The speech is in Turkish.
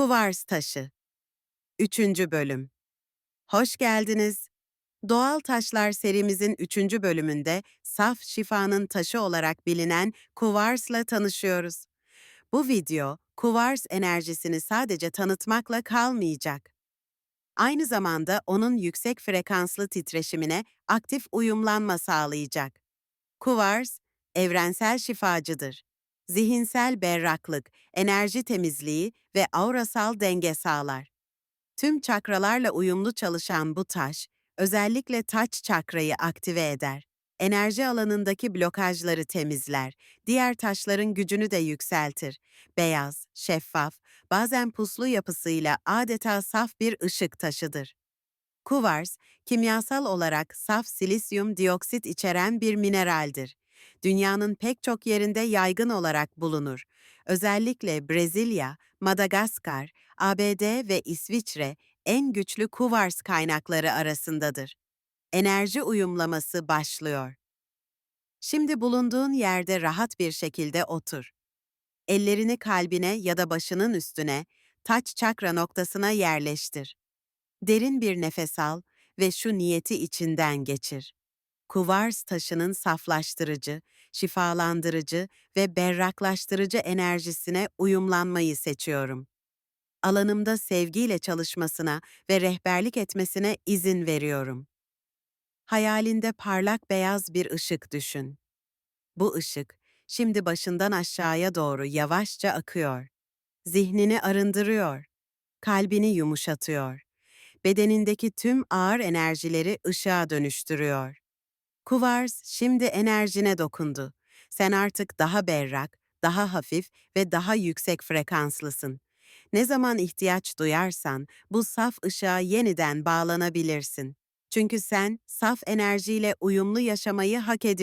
Kuvars taşı 3. bölüm Hoş geldiniz. Doğal Taşlar serimizin 3. bölümünde saf şifanın taşı olarak bilinen kuvarsla tanışıyoruz. Bu video, kuvars enerjisini sadece tanıtmakla kalmayacak. Aynı zamanda onun yüksek frekanslı titreşimine aktif uyumlanma sağlayacak. Kuvars, evrensel şifacıdır. Zihinsel berraklık, enerji temizliği ve aurasal denge sağlar. Tüm çakralarla uyumlu çalışan bu taş, özellikle taç çakrayı aktive eder. Enerji alanındaki blokajları temizler, diğer taşların gücünü de yükseltir. Beyaz, şeffaf, bazen puslu yapısıyla adeta saf bir ışık taşıdır. Kuvars, kimyasal olarak saf silisyum dioksit içeren bir mineraldir. Dünyanın pek çok yerinde yaygın olarak bulunur. Özellikle Brezilya, Madagaskar, ABD ve İsviçre en güçlü kuvars kaynakları arasındadır. Enerji uyumlaması başlıyor. Şimdi bulunduğun yerde rahat bir şekilde otur. Ellerini kalbine ya da başının üstüne, taç çakra noktasına yerleştir. Derin bir nefes al ve şu niyeti içinden geçir. Kuvars taşının saflaştırıcı, şifalandırıcı ve berraklaştırıcı enerjisine uyumlanmayı seçiyorum. Alanımda sevgiyle çalışmasına ve rehberlik etmesine izin veriyorum. Hayalinde parlak beyaz bir ışık düşün. Bu ışık şimdi başından aşağıya doğru yavaşça akıyor. Zihnini arındırıyor, kalbini yumuşatıyor bedenindeki tüm ağır enerjileri ışığa dönüştürüyor. Kuvars şimdi enerjine dokundu. Sen artık daha berrak, daha hafif ve daha yüksek frekanslısın. Ne zaman ihtiyaç duyarsan bu saf ışığa yeniden bağlanabilirsin. Çünkü sen saf enerjiyle uyumlu yaşamayı hak ediyorsun.